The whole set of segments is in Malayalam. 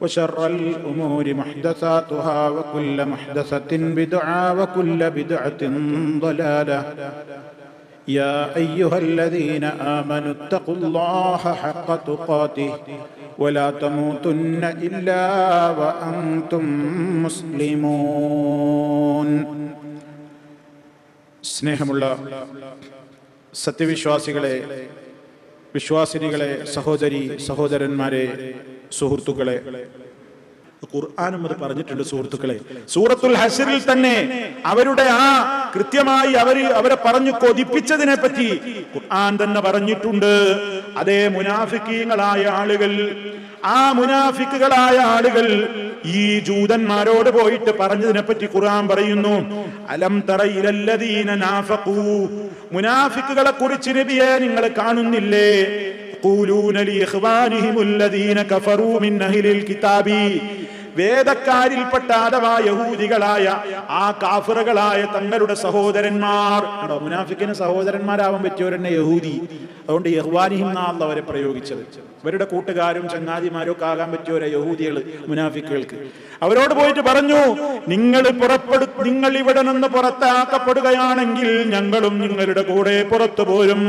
وشر الأمور محدثاتها وكل محدثة بدعة وكل بدعة ضلالة يا أيها الذين آمنوا اتقوا الله حق تقاته ولا تموتن إلا وأنتم مسلمون സ്നേഹമുള്ള സത്യവിശ്വാസികളെ വിശ്വാസിനികളെ സഹോദരി സഹോദരന്മാരെ സുഹൃത്തുക്കളെ ഖുർആാനും അത് പറഞ്ഞിട്ടുണ്ട് സുഹൃത്തുക്കളെ. സൂറത്തുൽ ഹസറിൽ തന്നെ അവരുടെ ആ കൃത്യമായി അവർ അവരെ പറഞ്ഞു കൊതിപ്പിച്ചതിനെ പറ്റി ഖുർആൻ തന്നെ പറഞ്ഞിട്ടുണ്ട്. അതേ മുനാഫിക്കീങ്ങളായ ആളുകൾ ആ മുനാഫിക്കുകളായ ആളുകൾ ഈ ജൂതന്മാരോട് പോയിട്ട് പറഞ്ഞതിനെ പറ്റി ഖുർആൻ പറയുന്നു. അലം തറയിലല്ലദീന നാഫഖൂ. മുനാഫിക്കുകളെ കുറിച്ച് നബിയെ നിങ്ങൾ കാണുന്നില്ലേ? يقولون لإخوانهم الذين كفروا من أهل الكتاب വേദക്കാരിൽപ്പെട്ട അഥവാ യഹൂദികളായ ആ കാഫറുകളായ തങ്ങളുടെ സഹോദരന്മാർ ഉണ്ടോ മുനാഫിക്കിന് സഹോദരന്മാരാവാൻ പറ്റിയവരെന്നെ യഹൂദി അതുകൊണ്ട് യഹ്വാനിഹിം എന്നാണ് അവരെ പ്രയോഗിച്ചത് ഇവരുടെ കൂട്ടുകാരും ചങ്ങാതിമാരും ഒക്കെ ആകാൻ പറ്റിയവരെ യഹൂദികൾ മുനാഫിക്കുകൾക്ക്. അവരോട് പോയിട്ട് പറഞ്ഞു നിങ്ങൾ പുറപ്പെടു നിങ്ങൾ ഇവിടെ നിന്ന് പുറത്താക്കപ്പെടുകയാണെങ്കിൽ ഞങ്ങളും നിങ്ങളുടെ കൂടെ പുറത്തു പോരും.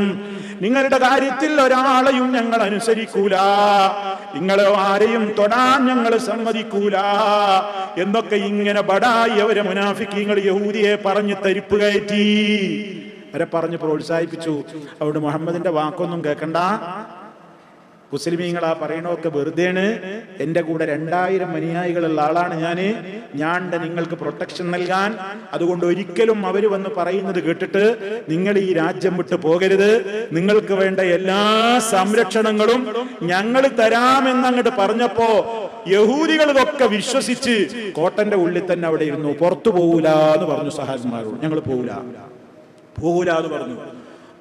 നിങ്ങളുടെ കാര്യത്തിൽ ഒരാളെയും ഞങ്ങൾ അനുസരിക്കൂല. നിങ്ങളെ ആരെയും തൊടാൻ ഞങ്ങൾ സമ്മതിക്കൂല. എന്നൊക്കെ ഇങ്ങനെ ബടായി അവരെ മുനാഫിക്കീങ്ങൾ യഹൂദിയെ പറഞ്ഞ് തരിപ്പ് കയറ്റി. അവരെ പറഞ്ഞ് പ്രോത്സാഹിപ്പിച്ചു. അവിടെ മുഹമ്മദിന്റെ വാക്കൊന്നും കേൾക്കണ്ട മുസ്ലിമീങ്ങൾ ആ പറയണമൊക്കെ വെറുതെയാണ്. എന്റെ കൂടെ രണ്ടായിരം അനുയായികളുള്ള ആളാണ് ഞാൻ നിങ്ങൾക്ക് പ്രൊട്ടക്ഷൻ നൽകാൻ. അതുകൊണ്ട് ഒരിക്കലും അവർ വന്ന് പറയുന്നത് കേട്ടിട്ട് നിങ്ങൾ ഈ രാജ്യം വിട്ടു പോകരുത്. നിങ്ങൾക്ക് വേണ്ട എല്ലാ സംരക്ഷണങ്ങളും ഞങ്ങൾ തരാമെന്ന് അങ്ങോട്ട് പറഞ്ഞപ്പോ യഹൂദികൾ ഇതൊക്കെ വിശ്വസിച്ച് കോട്ടന്റെ ഉള്ളിൽ തന്നെ അവിടെ ഇരുന്നു. പുറത്തു പോകൂല എന്ന് പറഞ്ഞു സഹാജന്മാരോട് ഞങ്ങൾ പോകൂല പോകൂല എന്ന് പറഞ്ഞു.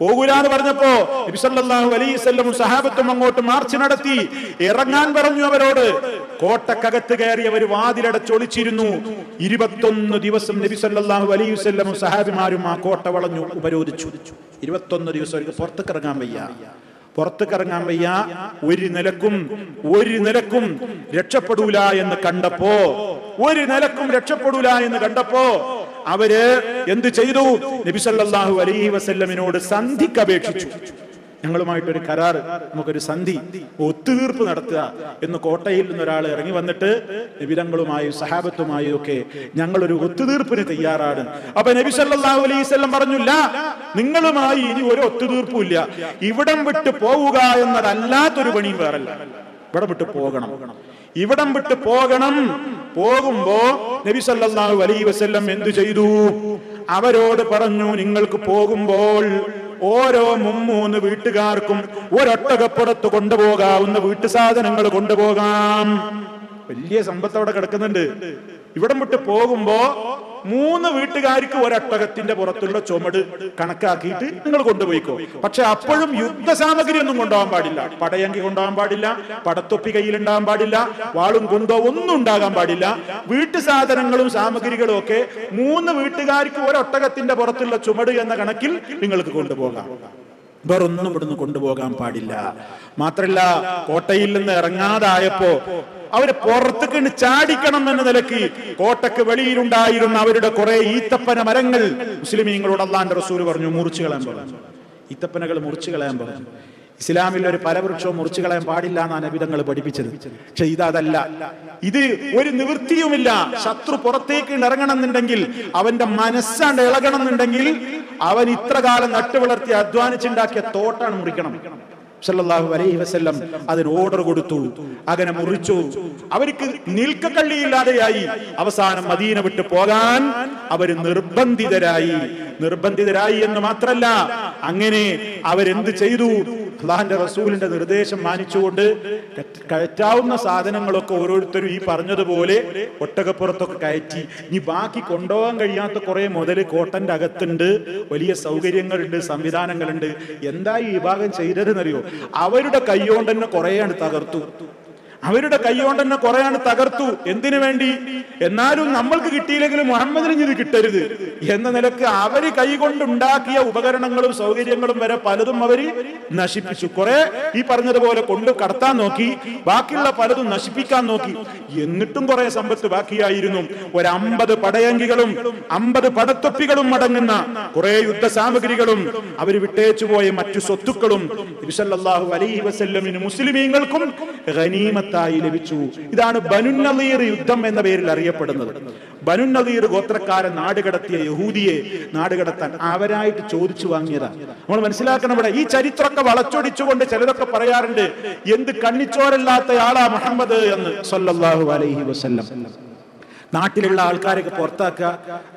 പോകൂല എന്ന് പറഞ്ഞപ്പോ നബിസല്ലാഹു അലൈവല്ലം സഹാബത്തും അങ്ങോട്ട് മാർച്ച് നടത്തി. ഇറങ്ങാൻ പറഞ്ഞു അവരോട്. കോട്ടക്കകത്ത് കയറി അവർ വാതിലടച്ചൊളിച്ചിരുന്നു ഇരുപത്തൊന്ന് ദിവസം നബി സല്ലാഹു സഹാബിമാരും ആ കോട്ട വളഞ്ഞു ഉപരോധിച്ചു. ഇരുപത്തൊന്ന് ദിവസം അവർക്ക് പുറത്തേക്ക് ഇറങ്ങാൻ വയ്യ. പുറത്തേക്കിറങ്ങാൻ വയ്യ. ഒരു നിലക്കും ഒരു നിലക്കും രക്ഷപ്പെടൂല എന്ന് കണ്ടപ്പോ ഒരു നിലക്കും രക്ഷപ്പെടൂല എന്ന് കണ്ടപ്പോ അവർ എന്ത് ചെയ്തു? നബിസല്ലാഹു അലൈഹി വസല്ലമിനോട് സന്ധിക്ക് അപേക്ഷിച്ചു. ഞങ്ങളുമായിട്ടൊരു കരാർ നമുക്കൊരു സന്ധി ഒത്തുതീർപ്പ് നടത്തുക എന്ന് കോട്ടയിൽ നിന്ന് ഒരാൾ ഇറങ്ങി വന്നിട്ട് നബിതങ്ങളുമായും സഹാബത്തുമായും ഒക്കെ ഞങ്ങളൊരു ഒത്തുതീർപ്പിന് തയ്യാറാണ്. അപ്പൊ നബി സല്ലല്ലാഹു അലൈഹി വസല്ലം പറഞ്ഞില്ല നിങ്ങളുമായി ഇനി ഒരു ഒത്തുതീർപ്പും ഇല്ല ഇവിടം വിട്ട് പോവുക എന്നതല്ലാത്തൊരു പണിയും വേറല്ല. ഇവിടം വിട്ട് പോകണം. ഇവിടം വിട്ട് പോകണം. പോകുമ്പോ നബി സല്ലല്ലാഹു അലൈഹി വസല്ലം എന്തു ചെയ്തു? അവരോട് പറഞ്ഞു നിങ്ങൾക്ക് പോകുമ്പോൾ ഓരോ മുമ്മൂന്ന് വീട്ടുകാർക്കും ഒരൊട്ടകപ്പുറത്ത് കൊണ്ടുപോകാവുന്ന വീട്ടു സാധനങ്ങൾ കൊണ്ടുപോകാം. വലിയ സമ്പത്ത് അവിടെ കിടക്കുന്നുണ്ട്. ഇവിടം വിട്ട് പോകുമ്പോ മൂന്ന് വീട്ടുകാർക്ക് ഒരട്ടകത്തിന്റെ പുറത്തുള്ള ചുമട് കണക്കാക്കിയിട്ട് നിങ്ങൾ കൊണ്ടുപോയിക്കോ. പക്ഷെ അപ്പോഴും യുദ്ധസാമഗ്രി ഒന്നും കൊണ്ടുപോകാൻ പാടില്ല. പടയങ്കി കൊണ്ടുപോകാൻ പാടില്ല പടത്തൊപ്പി കയ്യിൽ ഉണ്ടാകാൻ പാടില്ല വാളും കൊണ്ടോ ഒന്നും ഉണ്ടാകാൻ പാടില്ല. വീട്ടു സാധനങ്ങളും സാമഗ്രികളും ഒക്കെ മൂന്ന് വീട്ടുകാർക്ക് ഒരൊട്ടകത്തിന്റെ പുറത്തുള്ള ചുമട് എന്ന കണക്കിൽ നിങ്ങൾക്ക് കൊണ്ടുപോകാം. വേറൊന്നും ഇവിടുന്ന് കൊണ്ടുപോകാൻ പാടില്ല. മാത്രല്ല കോട്ടയിൽ നിന്ന് ഇറങ്ങാതായപ്പോ അവർ പുറത്തേക്ക് ചാടിക്കണം എന്ന നിലയ്ക്ക് കോട്ടക്ക് വെളിയിലുണ്ടായിരുന്ന അവരുടെ കുറെ ഈത്തപ്പന മരങ്ങൾ മുസ്ലിമീങ്ങളോട് അള്ളാന്റെ റസൂൽ പറഞ്ഞു മുറിച്ചു കളയാൻ പറഞ്ഞു. ഈത്തപ്പനകൾ മുറിച്ചു കളയാൻ പറഞ്ഞു. ഇസ്ലാമിൽ ഒരു പരവൃക്ഷവും മുറിച്ചു കളയാൻ പാടില്ല എന്നാണ് നബിതങ്ങൾ പഠിപ്പിച്ചത്. പക്ഷെ ഇതല്ല ഇത് ഒരു നിവൃത്തിയുമില്ല. ശത്രു പുറത്തേക്ക് ഇറങ്ങണം എന്നുണ്ടെങ്കിൽ അവന്റെ മനസ്സാണ്ട് ഇളകണം എന്നുണ്ടെങ്കിൽ അവൻ ഇത്ര കാലം നട്ടുവളർത്തി അധ്വാനിച്ചുണ്ടാക്കിയ തോട്ടാണ് മുറിക്കണം. സല്ലല്ലാഹു അലൈഹി വസ്ല്ലം അതിന് ഓർഡർ കൊടുത്തു. അങ്ങനെ മുറിച്ചു. അവർക്ക് നിൽക്കക്കള്ളിയില്ലാതെയായി അവസാനം മദീന വിട്ട് പോകാൻ അവർ നിർബന്ധിതരായി. നിർബന്ധിതരായി എന്ന് മാത്രല്ല അങ്ങനെ അവരെന്ത് ചെയ്തു? അള്ളാഹിന്റെ റസൂലിന്റെ നിർദ്ദേശം മാനിച്ചുകൊണ്ട് കയറ്റാവുന്ന സാധനങ്ങളൊക്കെ ഓരോരുത്തരും ഈ പറഞ്ഞതുപോലെ ഒട്ടകപ്പുറത്തൊക്കെ കയറ്റി. ഇനി ബാക്കി കൊണ്ടുപോകാൻ കഴിയാത്ത കുറെ മുതൽ കോട്ടന്റെ അകത്തുണ്ട്. വലിയ സൗകര്യങ്ങളുണ്ട് സംവിധാനങ്ങളുണ്ട്. എന്താ ഈ വിഭാഗം ചെയ്തതെന്നറിയോ? അവരുടെ കൈയോണ്ട് തന്നെ കുറേയാണ് തകർത്തു. അവരുടെ കൈകൊണ്ട് തന്നെ കുറെയാണ് തകർത്തു. എന്തിനു വേണ്ടി? എന്നാലും നമ്മൾക്ക് കിട്ടിയില്ലെങ്കിലും മുഹമ്മദിന് ഇത് കിട്ടരുത്. എന്ന നിലയ്ക്ക് അവർ കൈകൊണ്ടുണ്ടാക്കിയ ഉപകരണങ്ങളും സൗകര്യങ്ങളും വരെ പലതും അവർ നശിപ്പിച്ചു. കുറെ ഈ പറഞ്ഞതുപോലെ കൊണ്ട് കടത്താൻ നോക്കി ബാക്കിയുള്ള പലതും നശിപ്പിക്കാൻ നോക്കി. എന്നിട്ടും കുറെ സമ്പത്ത് ബാക്കിയായിരുന്നു. ഒരു അമ്പത് പടയങ്കികളും അമ്പത് പടത്തൊപ്പികളും അടങ്ങുന്ന കുറെ യുദ്ധ സാമഗ്രികളും അവർ വിട്ടേച്ചു പോയ മറ്റു സ്വത്തുക്കളും അലൈഹി വസല്ലമിന് മുസ്ലിമീങ്ങൾക്കും ഗനീമത്തായി ലഭിച്ചു. ഇതാണ് ബനുന്നീർ യുദ്ധം എന്ന പേരിൽ അറിയപ്പെടുന്നത്. ബനുന്നീർ ഗോത്രക്കാരൻ നാടുകടത്തിയ യഹൂദിയെ നാടുകടത്താൻ അവരായിട്ട് ചോദിച്ചു വാങ്ങിയതാ. നമ്മൾ മനസ്സിലാക്കണം ഇവിടെ ഈ ചരിത്രമൊക്കെ വളച്ചൊടിച്ചുകൊണ്ട് ചിലതൊക്കെ പറയാറുണ്ട് എന്ത് കണ്ണിച്ചോരല്ലാത്ത ആളാ മുഹമ്മദ് എന്ന്. സല്ലല്ലാഹു അലൈഹി വസല്ലം. നാട്ടിലുള്ള ആൾക്കാരൊക്കെ പുറത്താക്കുക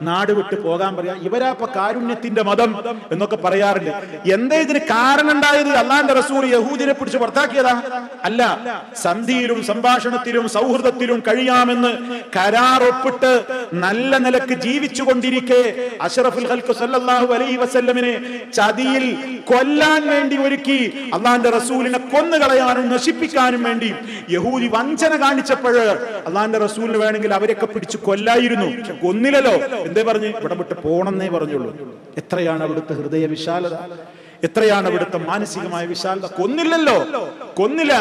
നാട് വിട്ട് പോകാൻ പറയാ ഇവരാപ്പ കാരുണ്യത്തിന്റെ മതം എന്നൊക്കെ പറയാറുണ്ട്. എന്താ ഇതിന് കാരണം ഉണ്ടായത്? അള്ളാന്റെ റസൂൽ യഹൂദിനെ പിടിച്ച് പുറത്താക്കിയതാ. അല്ല സന്ധിയിലും സംഭാഷണത്തിലും സൗഹൃദത്തിലും കഴിയാമെന്ന് കരാർ ഒപ്പിട്ട് നല്ല നിലയ്ക്ക് ജീവിച്ചു കൊണ്ടിരിക്കെ അഷറഫുൽ സല്ലല്ലാഹു അലൈഹി വസല്ലമിനെ ചതിയിൽ കൊല്ലാൻ വേണ്ടി ഒരുക്കി അള്ളാന്റെ റസൂലിനെ കൊന്നുകളയാനും നശിപ്പിക്കാനും വേണ്ടി യഹൂദി വഞ്ചന കാണിച്ചപ്പോൾ അള്ളാന്റെ റസൂലിന് വേണമെങ്കിൽ അവരൊക്കെ പിടിച്ച് കൊല്ലായിരുന്നു. കൊന്നില്ലല്ലോ. എന്തേ പറഞ്ഞു? ഇവിടെ വിട്ട് പോണെന്നേ പറഞ്ഞുള്ളൂ. എത്രയാണ് അവിടുത്തെ ഹൃദയ വിശാലത? എത്രയാണ് അവിടുത്തെ മാനസികമായ വിശാലത? കൊന്നില്ലല്ലോ. കൊന്നില്ല.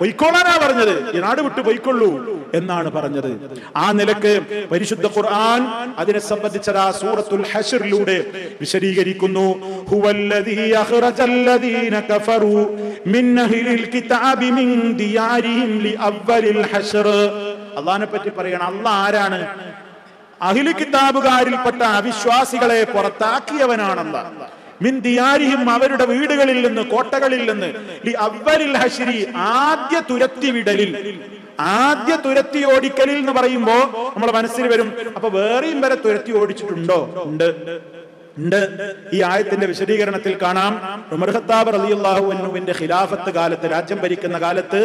പൊയ്ക്കോളാനാ പറഞ്ഞത്. ഈ നാട് വിട്ട് പൊയ്ക്കൊള്ളൂ എന്നാണ് പറഞ്ഞത്. ആ നിലയ്ക്ക് പരിശുദ്ധ ഖുർആൻ അതിനെ സംബന്ധിച്ചത് ആ സൂറത്തുൽ ഹഷറിലൂടെ വിശദീകരിക്കുന്നു. ഹുവല്ലദീ അഖ്റജല്ലദീന കഫറു മിൻ അഹ്ലിൽ കിതാബി മിൻ ദിയാരിഹിം ലിഅവ്വലിൽ ഹഷർ അള്ളാഹിനെ പറ്റി പറയണം. അല്ല ആരാണ്? അഹിലു കിതാബുകാരിൽപ്പെട്ട അവിശ്വാസികളെ പുറത്താക്കിയവനാണല്ല. മിൻ അവരുടെ വീടുകളിൽ നിന്ന് കോട്ടകളിൽ നിന്ന് ലി ഹശിരി ആദ്യ തുരത്തി വിടലിൽ ആദ്യ തുരത്തി ഓടിക്കലിൽ എന്ന് പറയുമ്പോ നമ്മൾ മനസ്സിൽ വരും. അപ്പൊ വേറെയും വരെ തുരത്തി ഓടിച്ചിട്ടുണ്ടോ? ഉണ്ട്. ഉണ്ട്. ഈ ആയത്തിന്റെ വിശദീകരണത്തിൽ കാണാം. ഉമർ ഖത്താബ് റളിയല്ലാഹു അൻഹുവിന്റെ ഖിലാഫത്ത് കാലത്ത് രാജ്യം ഭരിക്കുന്ന കാലത്ത്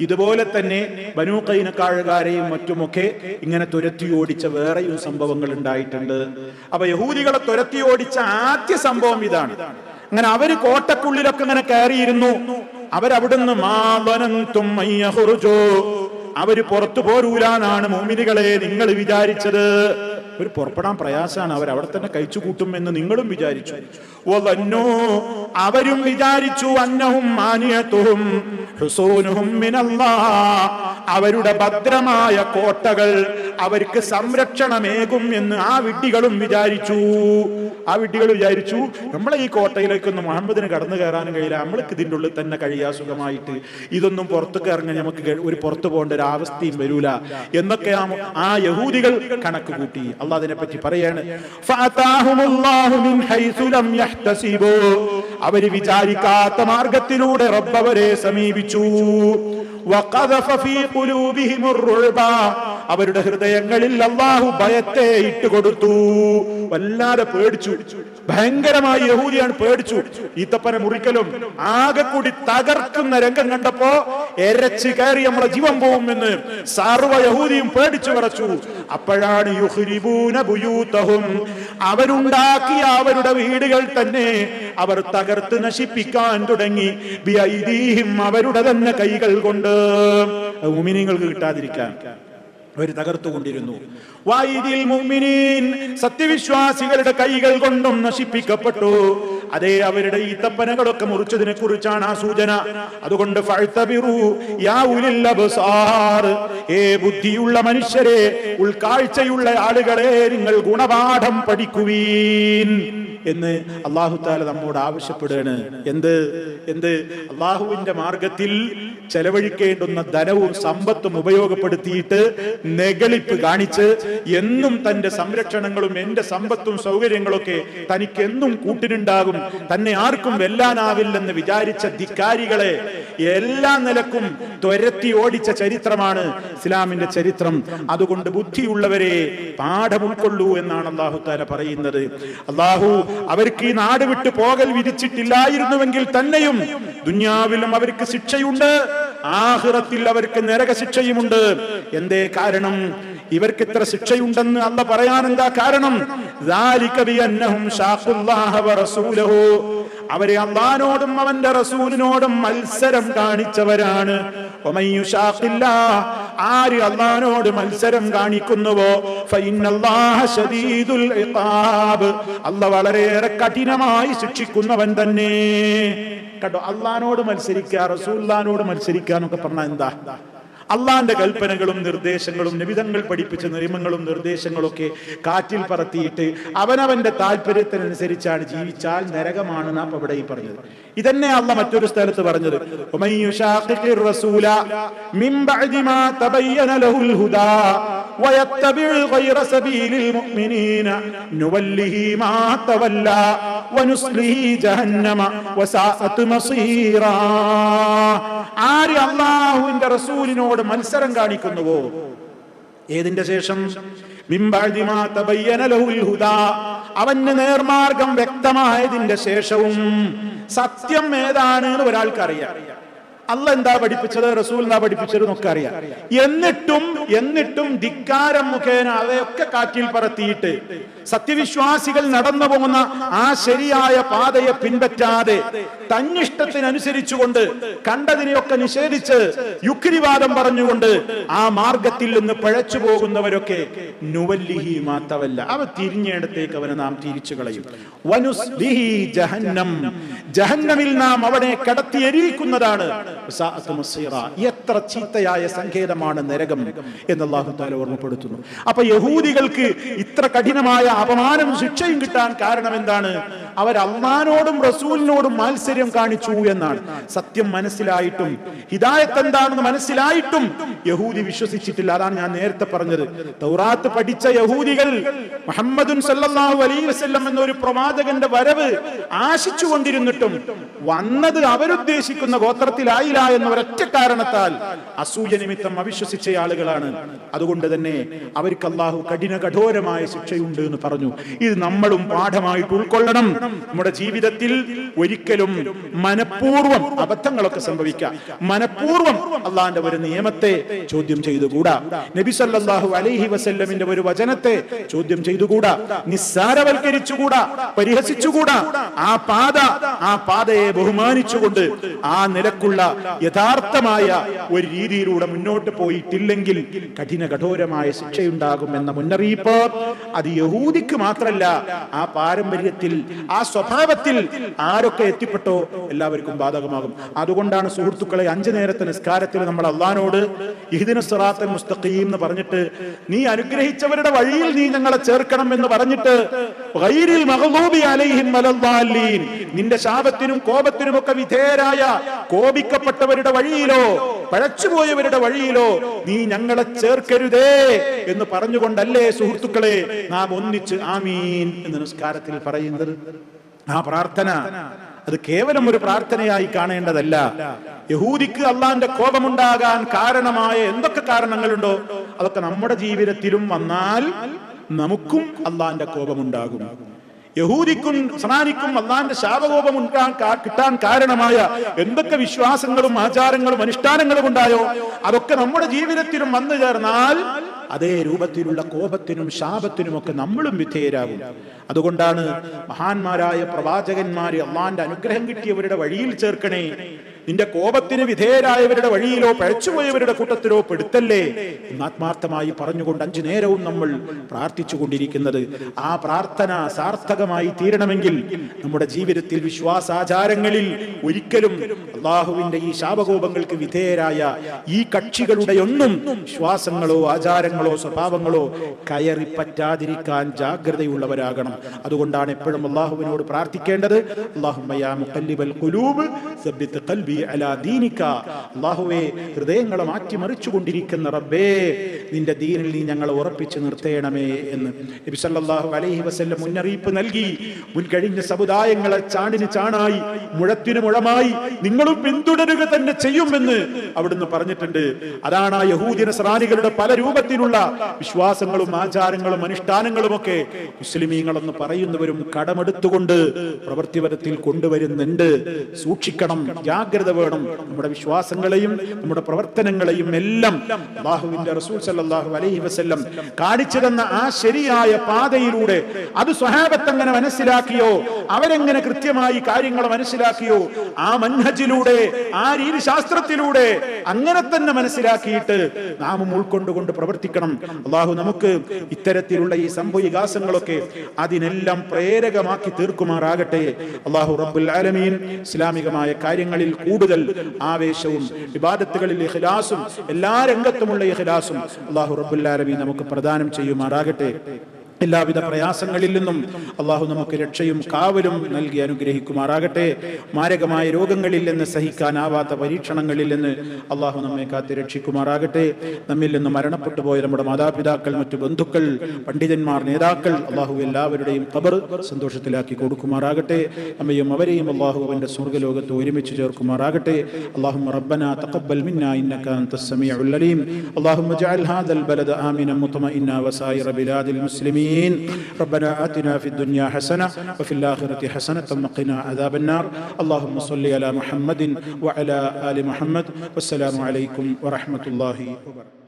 ഇതുപോലെ തന്നെ ബനു കൈനക്കാഴുകാരെയും മറ്റുമൊക്കെ ഇങ്ങനെ തുരത്തി ഓടിച്ച വേറെയും സംഭവങ്ങൾ ഉണ്ടായിട്ടുണ്ട്. അപ്പൊ യഹൂദികളെ തുരത്തി ഓടിച്ച ആദ്യ സംഭവം ഇതാണ്. അങ്ങനെ അവർ കോട്ടക്കുള്ളിലൊക്കെ ഇങ്ങനെ കയറിയിരുന്നു. അവരവിടുന്ന് അവർ പുറത്തു പോരൂലാന്നാണ് മോമിനികളെ നിങ്ങൾ വിചാരിച്ചത്. ഒരു പുറപ്പെടാൻ പ്രയാസമാണ്. അവർ അവിടെ തന്നെ കഴിച്ചു കൂട്ടുമെന്ന് നിങ്ങളും വിചാരിച്ചു. അവരും വിചാരിച്ചു അന്നഹും മാനിയത്തും ഹുസൂനുഹും മിനല്ലാ അവരുടെ ഭദ്രമായ കോട്ടകൾ അവർക്ക് സംരക്ഷണമേകും എന്ന് ആ വിഡ്ഢികളും വിചാരിച്ചു. ആ വിഡ്ഢികൾ വിചാരിച്ചു നമ്മളെ ഈ കോട്ടയിലേക്കൊന്നും മുഹമ്മദിന് കടന്നു കയറാനും കഴിയില്ല. നമ്മൾക്ക് ഇതിന്റെ ഉള്ളിൽ തന്നെ കഴിയാ സുഖമായിട്ട്. ഇതൊന്നും പുറത്തേക്ക് ഇറങ്ങാൻ നമുക്ക് ഒരു പുറത്തു പോകേണ്ട ഒരു അവസ്ഥയും വരൂല. എന്നൊക്കെ ആ യഹൂദികൾ കണക്ക് കൂട്ടി. അള്ളാഹ് അതിനെ പറ്റി പറയാണ് അവർ വിചാരിക്കാത്ത മാർഗത്തിലൂടെ റബ്ബവരെ സമീപിച്ചു. അവരുടെ ഹൃദയങ്ങളിൽ അള്ളാഹു ഭയത്തെ ഇട്ടുകൊടുത്തു. വല്ലാതെ പേടിച്ചു. ഭയങ്കരമായി യഹൂദിയാണ് പേടിച്ചു. ഈത്തപ്പനെ മുറിക്കലും ആകെ കൂടി തകർക്കുന്ന രംഗം കണ്ടപ്പോ എരച്ച് കയറി നമ്മളെ ജീവൻ പോകുമെന്ന് സർവ യഹൂദിയും പേടിച്ചു വിറച്ചു. അപ്പോഴാണ് അവരുണ്ടാക്കിയ അവരുടെ വീടുകൾ തന്നെ അവർ തകർത്ത് നശിപ്പിക്കാൻ തുടങ്ങി. അവരുടെ തന്നെ കൈകൾ കൊണ്ട്. ഉമിനിങ്ങൾക്ക് കിട്ടാതിരിക്കാൻ. അവർ തകർത്തുകൊണ്ടിരുന്നു. സത്യവിശ്വാസികളുടെ കൈകൾ കൊണ്ടും നശിപ്പിക്കപ്പെട്ടു. അതേ അവരുടെ ഈ തപ്പനകളൊക്കെ മുറിച്ചതിനെ കുറിച്ചാണ് ആ സൂചന. അതുകൊണ്ട് ഏ ബുദ്ധിയുള്ള മനുഷ്യരെ ഉൾക്കാഴ്ചയുള്ള ആളുകളെ നിങ്ങൾ ഗുണപാഠം പഠിക്കുവീൻ എന്ന് അള്ളാഹു താല നമ്മോട് ആവശ്യപ്പെടുകയാണ്. എന്ത്? എന്ത്? അള്ളാഹുവിന്റെ മാർഗത്തിൽ ചെലവഴിക്കേണ്ടുന്ന ധനവും സമ്പത്തും ഉപയോഗപ്പെടുത്തിയിട്ട് നെഗളിപ്പ് കാണിച്ച് എന്നും തന്റെ സംരക്ഷണങ്ങളും എന്റെ സമ്പത്തും സൗകര്യങ്ങളൊക്കെ തനിക്ക് എന്നും കൂട്ടിനുണ്ടാകും. തന്നെ ആർക്കും വെല്ലാനാവില്ലെന്ന് വിചാരിച്ച ധിക്കാരികളെ എല്ലാ നിലക്കും ത്വരത്തി ഓടിച്ച ചരിത്രമാണ് ഇസ്ലാമിന്റെ ചരിത്രം. അതുകൊണ്ട് ബുദ്ധിയുള്ളവരെ പാഠം ഉൾക്കൊള്ളൂ എന്നാണ് അള്ളാഹു താല പറയുന്നത്. അള്ളാഹു അവർക്ക് ഈ നാട് വിട്ട് പോകൽ വിധിച്ചിട്ടില്ലായിരുന്നുവെങ്കിൽ തന്നെയും ദുന്യാവിലും അവർക്ക് ശിക്ഷയുണ്ട്. ആഹ്റത്തിൽ അവർക്ക് നരക ശിക്ഷയുമുണ്ട് എന്തേ കാരണം? ഇവർക്ക് ഇത്ര ശിക്ഷയുണ്ടെന്ന് അല്ല പറയാൻ എന്താ കാരണം അവരെ അള്ളഹാനോടും അവന്റെ റസൂലിനോടും മത്സരം കാണിച്ചവരാണ്. ആര് അള്ളഹാനോട് മത്സരം കാണിക്കുന്നുവോ? അല്ല വളരെയേറെ കഠിനമായി ശിക്ഷിക്കുന്നവൻ തന്നെ. കേട്ടോ അള്ളഹാനോട് മത്സരിക്കുക റസൂല്ലാനോട് മത്സരിക്കുക എന്നൊക്കെ പറഞ്ഞാൽ എന്താ? അള്ളാന്റെ കൽപ്പനകളും നിർദ്ദേശങ്ങളും നിമിതങ്ങൾ പഠിപ്പിച്ച നിയമങ്ങളും നിർദ്ദേശങ്ങളൊക്കെ കാറ്റിൽ പറത്തിയിട്ട് അവനവന്റെ താല്പര്യത്തിനനുസരിച്ചാണ് ജീവിച്ചാൽ നരകമാണ് നാം അവിടെ ഈ പറഞ്ഞത്. ഇതന്നെ അല്ല മറ്റൊരു സ്ഥലത്ത് പറഞ്ഞത്. "വമൻ യുശാഖിഖിർ റസൂല മിൻ ബഅദി മാ തബയ്യന ലഹുൽ ഹുദാ വയത്തബിഉ ഗൈറ സബീലിൽ മുഅ്മിനീന നുവല്ലിഹി മാ തവല്ല വനുസ്ലിഹി ജഹന്നമ വസാഅത് മസീറാ. ആര് റസൂലിനോട് മത്സരം കാണിക്കുന്നുവോ? ഏതിന്റെ ശേഷം. അവന് നേർമാർഗം വ്യക്തമായതിന്റെ ശേഷവും സത്യം ഏതാണ് എന്ന് ഒരാൾക്കറിയാം. അല്ല എന്താ പഠിപ്പിച്ചത്? റസൂൽ എന്താ പഠിപ്പിച്ചത് എന്നൊക്കെ അറിയാം. എന്നിട്ടും എന്നിട്ടും ധിക്കാരം മുഖേന അവയൊക്കെ കാറ്റിൽ പറത്തിയിട്ട് സത്യവിശ്വാസികൾ നടന്നു പോകുന്ന ആ ശരിയായ പാതയെ പിൻപറ്റാതെ തന്നിഷ്ടത്തിനനുസരിച്ചുകൊണ്ട് കണ്ടതിനെയൊക്കെ നിഷേധിച്ച് യുക്തിവാദം പറഞ്ഞുകൊണ്ട് ആ മാർഗത്തിൽ നിന്ന് പഴച്ചു പോകുന്നവരൊക്കെ നുവല്ലിഹി മാത്തവല്ല അവ തിരിഞ്ഞയിടത്തേക്ക് അവനെ നാം തിരിച്ചു കളയും. ജഹന്നം. ജഹന്നമിൽ നാം അവനെ കടത്തി എരിയിക്കുന്നതാണ് വസാഅത്ത് മസീറ. എത്ര ചീത്തയായ സങ്കേതമാണ് നരകം എന്ന് അള്ളാഹു താല ഓർമ്മപ്പെടുത്തുന്നു. അപ്പൊ യഹൂദികൾക്ക് ഇത്ര കഠിനമായ അപമാനം ശിക്ഷയും കിട്ടാൻ കാരണം എന്താണ്? അവർ അള്ളഹാനോടും റസൂലിനോടും മാത്സര്യം കാണിച്ചു എന്നാണ്. സത്യം മനസ്സിലായിട്ടും ഹിദായത്ത് എന്താണെന്ന് മനസ്സിലായിട്ടും യഹൂദി വിശ്വസിച്ചിട്ടില്ല. അതാണ് ഞാൻ നേരത്തെ പറഞ്ഞത്. തൗറാത്ത് പഠിച്ച യഹൂദികൾ മുഹമ്മദുൻ സല്ലല്ലാഹു അലൈഹി വസല്ലം എന്നൊരു പ്രവാചകന്റെ വരവ് ആശിച്ചു കൊണ്ടിരുന്നിട്ടും വന്നത് അവരുദ്ദേശിക്കുന്ന ഗോത്രത്തിലായില്ല എന്ന ഒരൊറ്റ കാരണത്താൽ അസൂയ നിമിത്തം അവിശ്വസിച്ച ആളുകളാണ്. അതുകൊണ്ട് തന്നെ അവർക്ക് അള്ളാഹു കഠിന കഠോരമായ ശിക്ഷയുണ്ട് എന്ന് പറഞ്ഞു. ഇത് നമ്മളും പാഠമായിട്ട് ഉൾക്കൊള്ളണം. നമ്മുടെ ജീവിതത്തിൽ ഒരിക്കലും മനഃപൂർവം അബദ്ധങ്ങളൊക്കെ സംഭവിക്കാം. മനഃപൂർവം അള്ളാന്റെ ഒരു നിയമത്തെ ചോദ്യം ചെയ്തുകൂടാ. നബിസല്ലാഹു അലൈഹി വസല്ലമിന്റെ ഒരു വചനത്തെ ചോദ്യം ചെയ്തുകൂടാ. നിസ്സാരവൽക്കരിച്ചുകൂടാ. പരിഹസിച്ചുകൂടാ. ആ പാത ആ പാതയെ ബഹുമാനിച്ചുകൊണ്ട് ആ നിലക്കുള്ള യഥാർത്ഥമായ ഒരു രീതിയിലൂടെ മുന്നോട്ട് പോയിട്ടില്ലെങ്കിൽ കഠിന കഠോരമായ ശിക്ഷയുണ്ടാകും എന്ന മുന്നറിയിപ്പ് അത് യഹൂദിക്ക് മാത്രല്ല ആ പാരമ്പര്യത്തിൽ ആ സ്വഭാവത്തിൽ ആരൊക്കെ എത്തിപ്പെട്ടോ എല്ലാവർക്കും ബാധകമാകും. അതുകൊണ്ടാണ് സുഹൃത്തുക്കളെ അഞ്ചു നേരത്തെ നിസ്കാരത്തിൽ നമ്മൾ അള്ളഹാനോട് ഇഹിദിന സിറാത്തൽ മുസ്തഖീം എന്ന് പറഞ്ഞിട്ട് നീ അനുഗ്രഹിച്ചവരുടെ വഴിയിൽ നീ ഞങ്ങളെ ചേർക്കണം എന്ന് പറഞ്ഞിട്ട് നിന്റെ ശാപത്തിനും കോപത്തിനും ഒക്കെ വിധേയരായ കോപിക്കപ്പെട്ടവരുടെ വഴിയിലോ പഴച്ചുപോയവരുടെ വഴിയിലോ നീ ഞങ്ങളെ ചേർക്കരുതേ എന്ന് പറഞ്ഞുകൊണ്ടല്ലേ സുഹൃത്തുക്കളെ നാം ഒന്നിച്ച് ആമീൻ എന്ന് നിസ്കാരത്തിൽ പറയുന്നത്. ആ പ്രാർത്ഥന അത് കേവലം ഒരു പ്രാർത്ഥനയായി കാണേണ്ടതല്ല. യഹൂദിക്ക് അള്ളാന്റെ കോപമുണ്ടാകാൻ കാരണമായ എന്തൊക്കെ കാരണങ്ങളുണ്ടോ? അതൊക്കെ നമ്മുടെ ജീവിതത്തിലും വന്നാൽ നമുക്കും അള്ളാന്റെ കോപമുണ്ടാകും. യഹൂദിക്കും സനാനിക്കും അള്ളാന്റെ ശാപകോപം ഉണ്ടാൻ കിട്ടാൻ കാരണമായ എന്തൊക്കെ വിശ്വാസങ്ങളും ആചാരങ്ങളും അനുഷ്ഠാനങ്ങളും ഉണ്ടായോ അതൊക്കെ നമ്മുടെ ജീവിതത്തിലും വന്നു ചേർന്നാൽ അതേ രൂപത്തിലുള്ള കോപത്തിനും ശാപത്തിനും ഒക്കെ നമ്മളും വിധേയരാകും. അതുകൊണ്ടാണ് മഹാന്മാരായ പ്രവാചകന്മാരെ അള്ളാന്റെ അനുഗ്രഹം കിട്ടിയവരുടെ വഴിയിൽ ചേർക്കണേ. നിന്റെ കോപത്തിന് വിധേയരായവരുടെ വഴിയിലോ പഴച്ചുപോയവരുടെ കൂട്ടത്തിലോ പെടുത്തല്ലേ? ആത്മാർത്ഥമായി പറഞ്ഞുകൊണ്ട് അഞ്ചു നേരവും നമ്മൾ പ്രാർത്ഥിച്ചു കൊണ്ടിരിക്കുന്നത് ആ പ്രാർത്ഥന സാർത്ഥകമായി തീരണമെങ്കിൽ നമ്മുടെ ജീവിതത്തിൽ വിശ്വാസാചാരങ്ങളിൽ ഒരിക്കലും അള്ളാഹുവിന്റെ ഈ ശാപകോപങ്ങൾക്ക് വിധേയരായ ഈ കക്ഷികളുടെ ഒന്നും വിശ്വാസങ്ങളോ ആചാരങ്ങളോ സ്വഭാവങ്ങളോ കയറി പറ്റാതിരിക്കാൻ ജാഗ്രതയുള്ളവരാകണം. അതുകൊണ്ടാണ് എപ്പോഴും അള്ളാഹുവിനോട് പ്രാർത്ഥിക്കേണ്ടത്. അല്ലാഹുമ്മ അലാ അല്ലാഹുവേ ഹൃദയങ്ങളെ മാറ്റിമറിച്ചു കൊണ്ടിരിക്കുന്ന റബ്ബേ നിന്റെ ദീനിൽ നീ ഞങ്ങളെ ഉറപ്പിച്ചു നിർത്തേണമേ എന്ന് നബി സല്ലല്ലാഹു അലൈഹി വസല്ലം മുന്നറിയിപ്പ് നൽകി. മുൻകഴിഞ്ഞ സമുദായങ്ങളെ ചാണിന് ചാണായി മുഴത്തിനു മുഴമായി നിങ്ങളും പിന്തുടരുക തന്നെ ചെയ്യുമെന്ന് അവിടുന്ന് പറഞ്ഞിട്ടുണ്ട്. അതാണ് ആ യഹൂദിന സ്രാനികളുടെ പല രൂപത്തിലുള്ള വിശ്വാസങ്ങളും ആചാരങ്ങളും അനുഷ്ഠാനങ്ങളും ഒക്കെ മുസ്ലിമീങ്ങളെന്ന് പറയുന്നവരും കടമെടുത്തുകൊണ്ട് പ്രവൃത്തിപരത്തിൽ കൊണ്ടുവരുന്നുണ്ട്. സൂക്ഷിക്കണം ജാഗ്രത വേണം. നമ്മുടെ വിശ്വാസങ്ങളെയും നമ്മുടെ പ്രവർത്തനങ്ങളെയും എല്ലാം അള്ളാഹുവിന്റെ റസൂൽ സല്ലാഹു അലൈഹി വസ്ല്ലം കാണിച്ചു തന്ന ആ ശരിയായ പാതയിലൂടെ അത് സ്വഹാബത്തെങ്ങനെ മനസ്സിലാക്കിയോ? അവരെങ്ങനെ കൃത്യമായി കാര്യങ്ങൾ മനസ്സിലാക്കിയോ? ആ മൻഹജിലൂടെ ആ രീതി ശാസ്ത്രത്തിലൂടെ അങ്ങനെ തന്നെ മനസ്സിലാക്കിയിട്ട് നാമും ഉൾക്കൊണ്ടുകൊണ്ട് പ്രവർത്തിക്കണം. അള്ളാഹു നമുക്ക് ഇത്തരത്തിലുള്ള ഈ സംഭവികാസങ്ങളൊക്കെ അതിനെല്ലാം പ്രേരകമാക്കി തീർക്കുമാറാകട്ടെ. അള്ളാഹു റബ്ബുൽ ആലമീൻ ഇസ്ലാമികമായ കാര്യങ്ങളിൽ കൂടുതൽ ആവേശവും വിവാദത്തുകളിൽ ഇഖ്ലാസും എല്ലാ രംഗത്തുമുള്ള ഇഖ്ലാസും. അള്ളാഹു റബ്ബുൽ ആലമീൻ നമുക്ക് പ്രദാനം ചെയ്യുമാറാകട്ടെ. എല്ലാവിധ പ്രയാസങ്ങളിൽ നിന്നും അള്ളാഹു നമുക്ക് രക്ഷയും കാവലും നൽകി അനുഗ്രഹിക്കുമാറാകട്ടെ മാരകമായ രോഗങ്ങളിൽ നിന്ന് സഹിക്കാനാവാത്ത പരീക്ഷണങ്ങളിൽ നിന്ന് അള്ളാഹു നമ്മെ കാത്ത് രക്ഷിക്കുമാറാകട്ടെ നമ്മിൽ നിന്ന് മരണപ്പെട്ടു പോയ നമ്മുടെ മാതാപിതാക്കൾ മറ്റു ബന്ധുക്കൾ പണ്ഡിതന്മാർ നേതാക്കൾ അള്ളാഹു എല്ലാവരുടെയും ഖബർ സന്തോഷത്തിലാക്കി കൊടുക്കുമാറാകട്ടെ നമ്മയും അവരെയും അള്ളാഹു അവന്റെ സ്വർഗ്ഗലോകത്ത് ഒരുമിച്ച് ചേർക്കുമാറാകട്ടെ اللهم ربنا تقبل منا انك انت السميع العليم اللهم اجعل هذا البلد امنا مطمئنا وسائر بلاد المسلمين ربنا آتنا في الدنيا حسنة وفي الآخرة حسنة وقنا عذاب النار. اللهم صل على محمد وعلى آل محمد. والسلام عليكم ورحمة الله وبركاته.